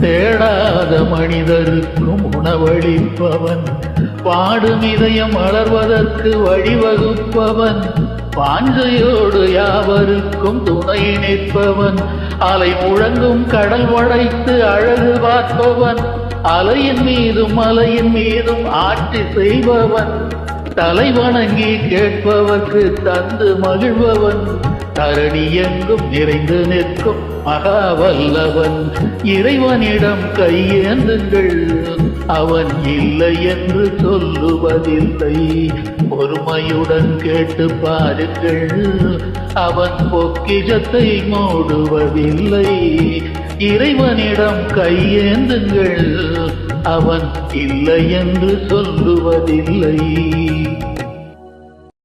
தேடாத மனிதருக்கும் உணவளிப்பவன். பாடும் இதயம் வளர்வதற்கு வழிவகுப்பவன். பாஞ்சையோடு யாவருக்கும் துணை நிற்பவன். அலை முழங்கும் கடல் வளைத்து அழகு பார்ப்பவன். அலையின் மீதும் மலையின் மீதும் ஆட்சி செய்பவன். தலை வணங்கி கேட்பவர்க்கு தந்து மகிழ்பவன். தரணி எங்கும் நிறைந்து நிற்கும் மகாவல்லவன். இறைவனிடம் கையேந்துங்கள். அவன் இல்லை என்று சொல்லுவதில்லை. பொறுமையுடன் கேட்டு பாருங்கள். அவன் பொக்கிஜத்தை மூடுவதில்லை. இறைவனிடம் கையேந்துங்கள். அவன் இல்லை என்று சொல்லுவதில்லை.